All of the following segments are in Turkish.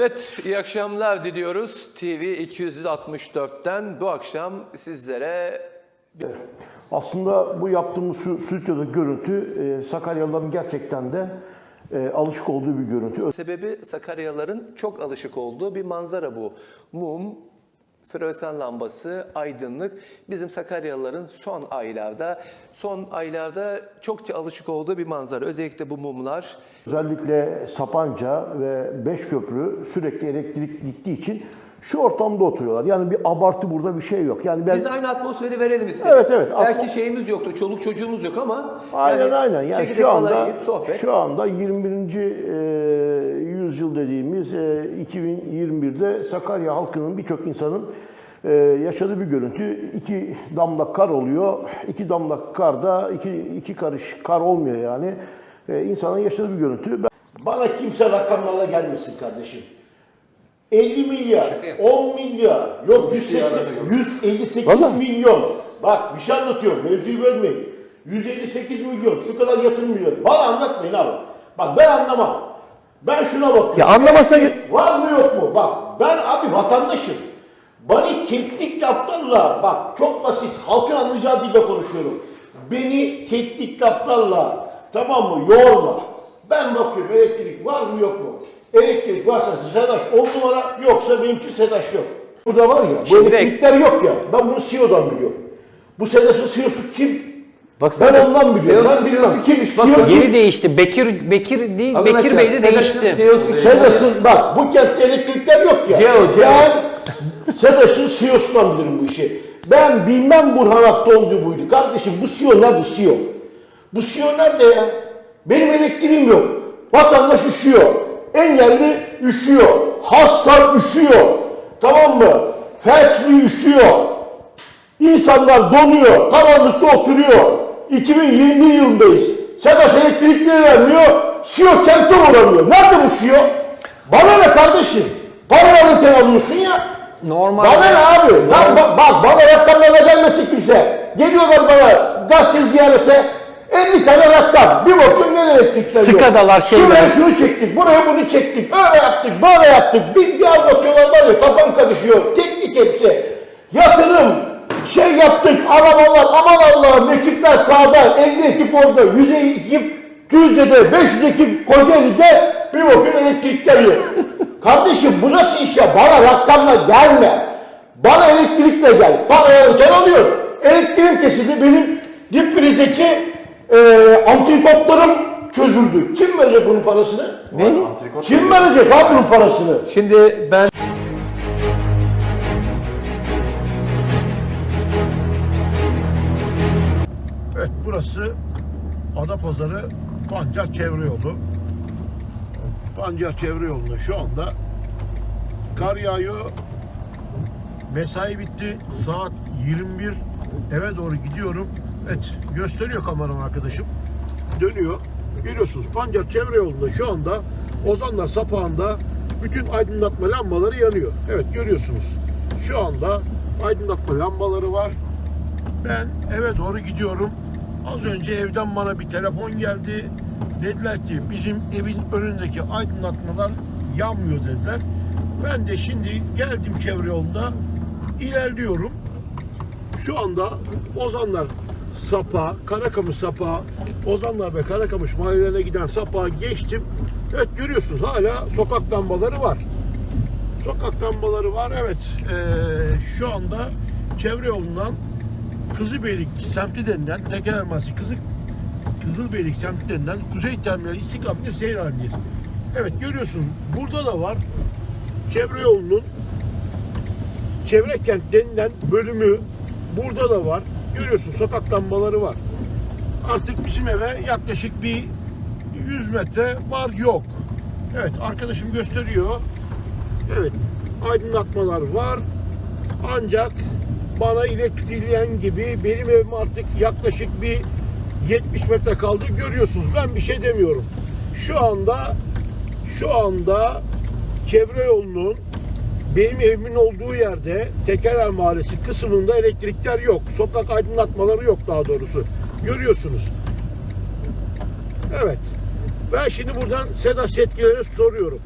Evet, iyi akşamlar diliyoruz. TV 264'ten bu akşam sizlere Aslında bu yaptığımız şu stüdyoda görüntü e, Sakaryalıların gerçekten de e, alışık olduğu bir görüntü. sebebi Sakaryalıların çok alışık olduğu bir manzara bu. Mum, floresan lambası, aydınlık bizim Sakaryalıların son aylarda, son aylarda çokça alışık olduğu bir manzara. Özellikle bu mumlar Özellikle Sapanca ve Beşköprü sürekli elektrik gittiği için şu ortamda oturuyorlar. Yani bir abartı burada bir şey yok. Yani ben Biz aynı atmosferi verelim istedik. Evet, evet. Belki şeyimiz yoktu, çoluk çocuğumuz yok ama Aynen yani aynen. Yani şu anda yiyip sohbet. şu anda 21. e, yüzyıl dediğimiz e, 2021'de Sakarya halkının birçok insanın e, yaşadığı bir görüntü. İki damla kar oluyor. İki damla karda iki, iki karış kar olmuyor yani. E, insanın yaşadığı bir görüntü. Ben- Bana kimse rakamlarla gelmesin kardeşim. 50 milyar, 10 milyar, yok 180, 158 Vallahi. milyon. Bak bir şey anlatıyorum, mevzuyu bölmeyin. 158 milyon, şu kadar yatırım milyon. Bana anlatmayın abi. Bak ben anlamam. Ben şuna bakıyorum. Ya anlamasa- Var mı yok mu? Bak ben abi vatandaşım. Bana teknik laflarla, bak çok basit, halkın anlayacağı dilde konuşuyorum. Beni teknik laflarla, tamam mı, yorma. Ben bakıyorum elektrik var mı yok mu? Elektrik varsa SEDAŞ 10 numara, yoksa benimki SEDAŞ yok. Burada var ya, bu elektrikler yok ya, ben bunu CEO'dan biliyorum. Bu SEDAŞ'ın CEO'su kim? Bak ben ondan biliyorum. CEO'su, Ben bilmem. CEO'su kimmiş? CEO Bakın. kim? Yeri değişti. Bekir Bekir değil, Arkadaşlar, Bekir Bey de değişti. CEO'su SEDAŞ'ın bak bu kentte elektrikler yok ya. CEO, CEO. Ben SEDAŞ'ın CEO'sundan bilirim bu işi. Ben bilmem Burhan Aktıoğlu buydu. Kardeşim bu CEO nerede CEO? Bu CEO nerede ya? Benim elektriğim yok. Vatandaş üşüyor. Engelli üşüyor. Hasta üşüyor. Tamam mı? Felçli üşüyor. İnsanlar donuyor. Karanlıkta oturuyor. 2020 yılındayız. SEDAŞ elektrikleri vermiyor. CEO kente uğramıyor. Nerede bu CEO? Bana ne kardeşim? Para alırken alıyorsun ya. Normal. Bana ne abi? Lan bak, bak bana rakamlarla gelmesin kimse. Geliyorlar bana gazete ziyarete. 50 tane rakam. Bir bakıyorsun gene elektrikler. Skadalar, şeyler. Şuraya şunu çektik, buraya bunu çektik. Öyle yaptık, böyle yaptık. Bir, bir anlatıyorlar var ya kafam karışıyor. Teknik hepsi. Yatırım, şey yaptık, arabalar, aman Allah'ım ekipler sağda, 50 ekip orada, 100 ekip Düzce'de, 500 ekip Kocaeli'de bir bakıyorsun elektrikler yok. Kardeşim bu nasıl iş ya? Bana rakamla gelme. Bana elektrikle gel. Para alırken alıyor. Elektriğim kesildi. Benim dip prizdeki e, antrikotlarım çözüldü. Kim verecek bunun parasını? Ne? Kim verecek abi bunun parasını? Şimdi ben Evet burası Adapazarı Pancar Çevre Yolu. Pancar Çevre Yolu'nda şu anda kar yağıyor. Mesai bitti. Saat 21. Eve doğru gidiyorum. Evet gösteriyor kameram arkadaşım. Dönüyor. Görüyorsunuz Pancar Çevre Yolu'nda şu anda Ozanlar Sapağı'nda bütün aydınlatma lambaları yanıyor. Evet görüyorsunuz. Şu anda aydınlatma lambaları var. Ben eve doğru gidiyorum. Az önce evden bana bir telefon geldi. Dediler ki bizim evin önündeki aydınlatmalar yanmıyor dediler. Ben de şimdi geldim çevre yolunda ilerliyorum. Şu anda Ozanlar Sapa, Karakamış Sapa, Ozanlar ve Karakamış mahallelerine giden Sapa geçtim. Evet görüyorsunuz hala sokak lambaları var. Sokak lambaları var. Evet eee, şu anda çevre yolundan Kızılbeylik semti denilen Tekel Mahallesi Kızıl Kızılbeylik semti denilen Kuzey Terminali istikametinde seyir halindeyiz. Evet görüyorsunuz burada da var çevre yolunun çevre kent denilen bölümü burada da var. Görüyorsun sokak lambaları var. Artık bizim eve yaklaşık bir 100 metre var yok. Evet arkadaşım gösteriyor. Evet aydınlatmalar var. Ancak bana ilettiğilen gibi benim evim artık yaklaşık bir 70 metre kaldı. Görüyorsunuz ben bir şey demiyorum. Şu anda şu anda çevre yolunun benim evimin olduğu yerde Tekeler Mahallesi kısmında elektrikler yok. Sokak aydınlatmaları yok daha doğrusu. Görüyorsunuz. Evet. Ben şimdi buradan SEDAŞ yetkililere soruyorum.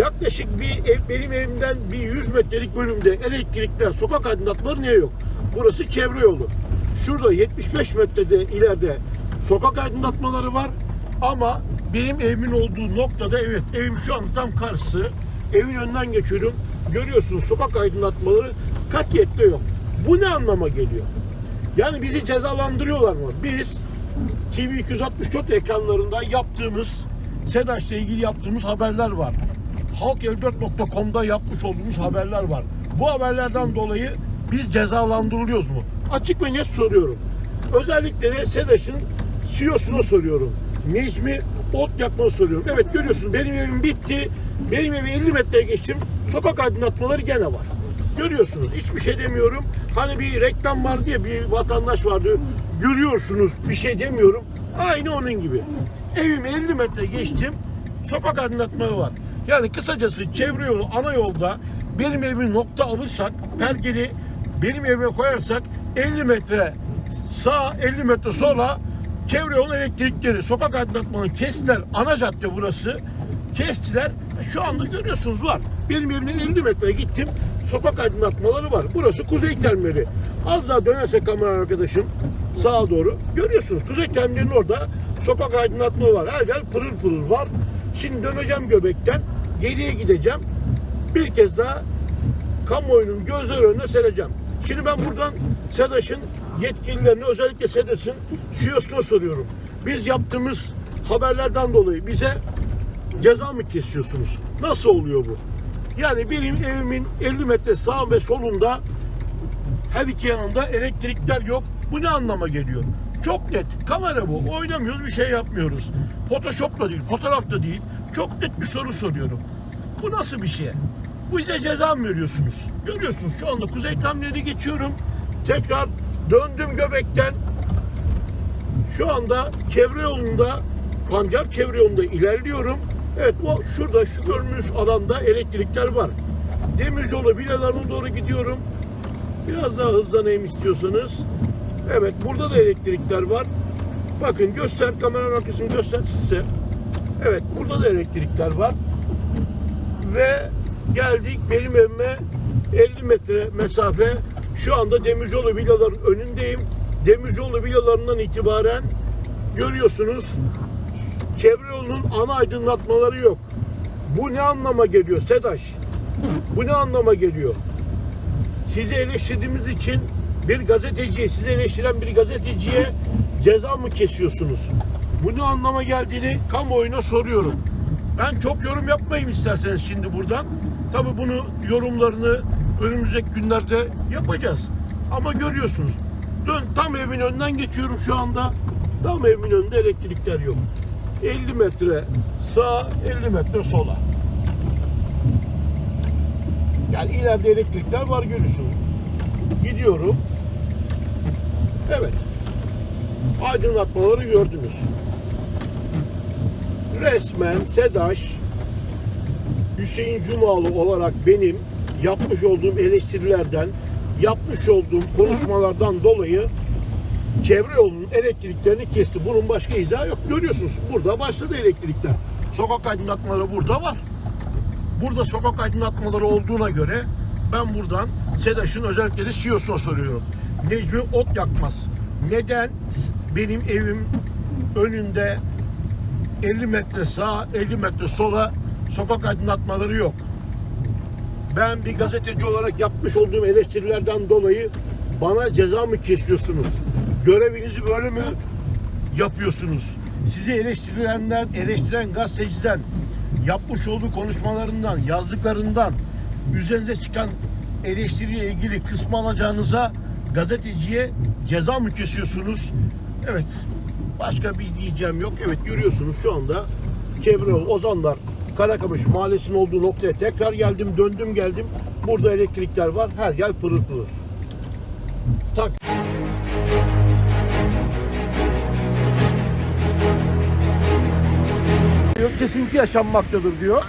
Yaklaşık bir ev, benim evimden bir 100 metrelik bölümde elektrikler, sokak aydınlatmaları niye yok? Burası çevre yolu. Şurada 75 metrede ileride sokak aydınlatmaları var ama benim evimin olduğu noktada evet evim şu anda tam karşısı. Evin önünden geçiyorum. Görüyorsunuz sokak aydınlatmaları katiyetle yok. Bu ne anlama geliyor? Yani bizi cezalandırıyorlar mı? Biz TV 264 ekranlarında yaptığımız SEDAŞ'la ilgili yaptığımız haberler var. Halk54.com'da yapmış olduğumuz haberler var. Bu haberlerden dolayı biz cezalandırılıyoruz mu? Açık ve net soruyorum. Özellikle de SEDAŞ'ın CEO'suna soruyorum. Necmi Ot yakmanı soruyorum. Evet görüyorsun benim evim bitti. Benim evi 50 metreye geçtim. Sokak aydınlatmaları gene var. Görüyorsunuz hiçbir şey demiyorum. Hani bir reklam var diye bir vatandaş vardı. Görüyorsunuz bir şey demiyorum. Aynı onun gibi. Evim 50 metre geçtim. Sokak aydınlatmaları var. Yani kısacası çevre yolu ana yolda benim evimi nokta alırsak pergeli benim evime koyarsak 50 metre sağ 50 metre sonra çevre yolu elektrikleri sokak aydınlatmalarını kestiler. Ana cadde burası. Kestiler. Şu anda görüyorsunuz var. Benim evimden 50 metre gittim. Sokak aydınlatmaları var. Burası kuzey terminali. Az daha dönerse kamera arkadaşım sağa doğru. Görüyorsunuz kuzey terminalinin orada sokak aydınlatma var. Her yer pırıl pırıl var. Şimdi döneceğim göbekten. Geriye gideceğim. Bir kez daha kamuoyunun gözler önüne sereceğim. Şimdi ben buradan SEDAŞ'ın yetkililerine özellikle SEDAŞ'ın CEO'suna soruyorum. Biz yaptığımız haberlerden dolayı bize ceza mı kesiyorsunuz? Nasıl oluyor bu? Yani benim evimin 50 metre sağ ve solunda her iki yanında elektrikler yok. Bu ne anlama geliyor? Çok net. Kamera bu. Oynamıyoruz, bir şey yapmıyoruz. Photoshop da değil, fotoğraf da değil. Çok net bir soru soruyorum. Bu nasıl bir şey? Bu bize ceza mı veriyorsunuz? Görüyorsunuz şu anda Kuzey Terminali geçiyorum. Tekrar döndüm göbekten. Şu anda çevre yolunda, Pancar çevre yolunda ilerliyorum. Evet bu şurada şu görmüş alanda elektrikler var. Demiryolu villalarına doğru gidiyorum. Biraz daha hızlanayım istiyorsanız. Evet burada da elektrikler var. Bakın göster kameranın arkasını göster size. Evet burada da elektrikler var. Ve geldik benim evime 50 metre mesafe. Şu anda Demiryolu villaların önündeyim. Demiryolu villalarından itibaren görüyorsunuz çevre yolunun ana aydınlatmaları yok. Bu ne anlama geliyor Sedaş? Bu ne anlama geliyor? Sizi eleştirdiğimiz için bir gazeteciye, sizi eleştiren bir gazeteciye ceza mı kesiyorsunuz? Bu ne anlama geldiğini kamuoyuna soruyorum. Ben çok yorum yapmayayım isterseniz şimdi buradan. Tabii bunu yorumlarını önümüzdeki günlerde yapacağız. Ama görüyorsunuz. Dön tam evin önünden geçiyorum şu anda. Tam evimin önünde elektrikler yok. 50 metre sağ, 50 metre sola. Yani ileride elektrikler var görüyorsunuz. Gidiyorum. Evet. Aydınlatmaları gördünüz. Resmen SEDAŞ Hüseyin Cumalı olarak benim yapmış olduğum eleştirilerden, yapmış olduğum konuşmalardan dolayı çevre yolunun elektriklerini kesti. Bunun başka izahı yok. Görüyorsunuz burada başladı elektrikler. Sokak aydınlatmaları burada var. Burada sokak aydınlatmaları olduğuna göre ben buradan SEDAŞ'ın özellikle CEO'suna soruyorum. Necmi ot yakmaz. Neden benim evim önünde 50 metre sağ, 50 metre sola sokak aydınlatmaları yok. Ben bir gazeteci olarak yapmış olduğum eleştirilerden dolayı bana ceza mı kesiyorsunuz? Görevinizi böyle mi yapıyorsunuz? Sizi eleştirilenler, eleştiren gazeteciden, yapmış olduğu konuşmalarından, yazdıklarından, üzerinize çıkan eleştiriye ilgili kısmı alacağınıza gazeteciye ceza mı kesiyorsunuz? Evet. Başka bir diyeceğim yok. Evet görüyorsunuz şu anda çevre Ozanlar, Karakamış mahallesinin olduğu noktaya tekrar geldim, döndüm geldim. Burada elektrikler var. Her yer pırıl pırıl. Tak. diyor, kesinti yaşanmaktadır diyor.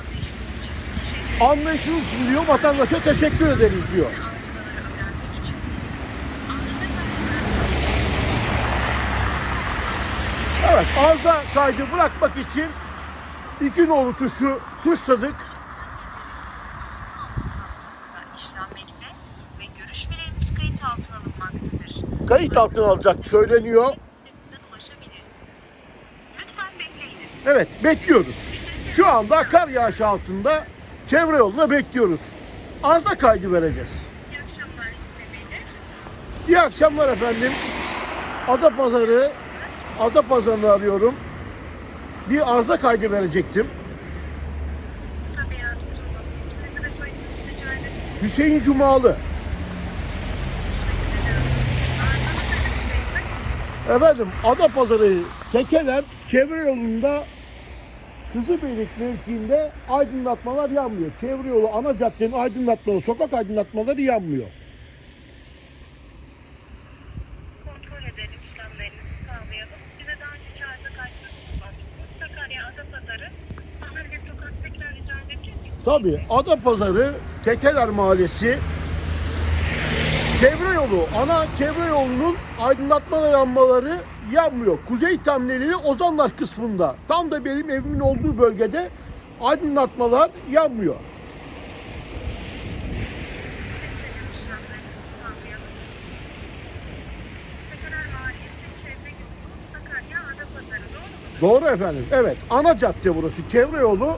Anlayışınız diyor vatandaşa teşekkür ederiz diyor. Evet, arıza kaydı bırakmak için iki nolu tuşu tuşladık. Kayıt altına alacak söyleniyor. Evet, bekliyoruz. Şu anda kar yağışı altında çevre yoluna bekliyoruz. Arıza kaydı vereceğiz. İyi akşamlar efendim. Adapazarı Adapazarı'nı arıyorum. Bir arıza kaydı verecektim. Tabii yardımcı ederim. Hüseyin Cumalı. Efendim Adapazarı Tekeler çevre yolunda Kızılbeylik mevkiinde aydınlatmalar yanmıyor. Çevre yolu ana caddenin aydınlatmaları, sokak aydınlatmaları yanmıyor. Kontrol edelim işlemlerinizi sağlayalım. Bize daha önce arıza kaydınızı ulaştınız. Sakarya Adapazarı. Sanırım sokak tekrar rica edebilir miyim? Tabii Adapazarı Tekeler Mahallesi çevre yolu, ana çevre yolunun aydınlatma yanmaları yanmıyor. Kuzey temneli Ozanlar kısmında. Tam da benim evimin olduğu bölgede aydınlatmalar yanmıyor. Doğru efendim. Evet. Ana cadde burası. Çevre yolu.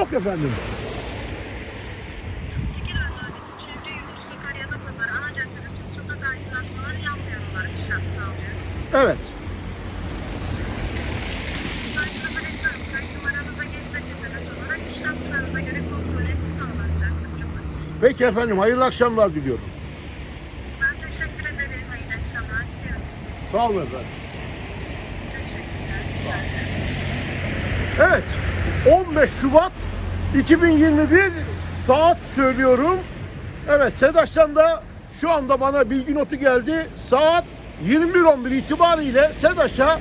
göre kontrol sağlanacaktır. Peki efendim. Hayırlı akşamlar diliyorum. Ben teşekkür ederim. Hayırlı akşamlar diliyorum. Sağ olun efendim. Teşekkürler. Evet. 15 Şubat 2021 saat söylüyorum. Evet Sedaş'tan da şu anda bana bilgi notu geldi. Saat 21.11 itibariyle Sedaş'a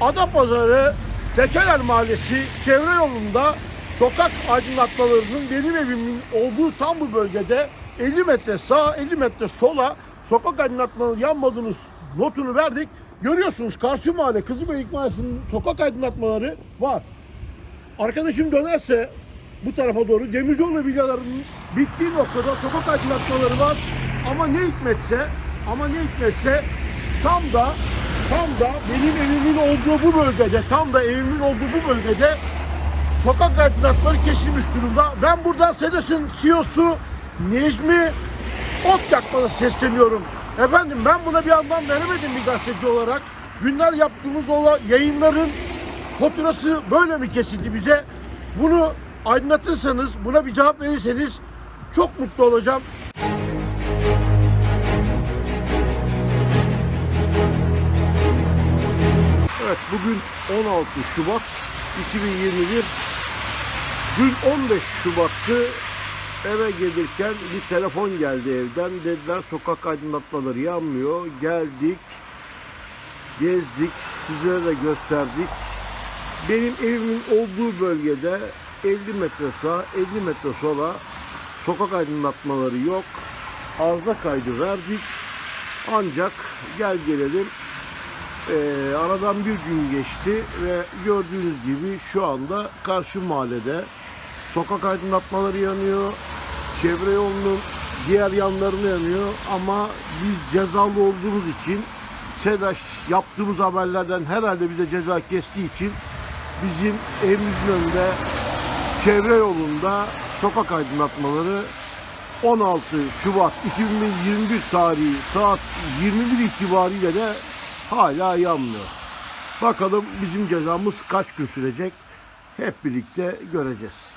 Adapazarı Tekeler Mahallesi çevre yolunda sokak aydınlatmalarının benim evimin olduğu tam bu bölgede 50 metre sağa 50 metre sola sokak aydınlatmaları yanmadığını notunu verdik. Görüyorsunuz karşı mahalle Kızılbeylik Mahallesi'nin sokak aydınlatmaları var. Arkadaşım dönerse bu tarafa doğru Demircioğlu villalarının bittiği noktada sokak aydınlatmaları var. Ama ne hikmetse, ama ne hikmetse tam da tam da benim evimin olduğu bu bölgede, tam da evimin olduğu bu bölgede sokak aydınlatmaları kesilmiş durumda. Ben buradan Sedes'in CEO'su Necmi Otyakman'a sesleniyorum. Efendim ben buna bir anlam veremedim bir gazeteci olarak. Günler yaptığımız ola yayınların faturası böyle mi kesildi bize? Bunu aydınlatırsanız, buna bir cevap verirseniz çok mutlu olacağım. Evet bugün 16 Şubat 2021. Dün 15 Şubat'tı. Eve gelirken bir telefon geldi evden. Dediler sokak aydınlatmaları yanmıyor. Geldik, gezdik, sizlere de gösterdik. Benim evimin olduğu bölgede 50 metre sağa, 50 metre sola sokak aydınlatmaları yok. Arıza kaydı verdik. Ancak gel gelelim ee, aradan bir gün geçti ve gördüğünüz gibi şu anda karşı mahallede sokak aydınlatmaları yanıyor. Çevre yolunun diğer yanlarını yanıyor ama biz cezalı olduğumuz için SEDAŞ yaptığımız haberlerden herhalde bize ceza kestiği için bizim evimizin önünde çevre yolunda sokak aydınlatmaları 16 Şubat 2021 tarihi saat 21 itibariyle de hala yanmıyor. Bakalım bizim cezamız kaç gün sürecek hep birlikte göreceğiz.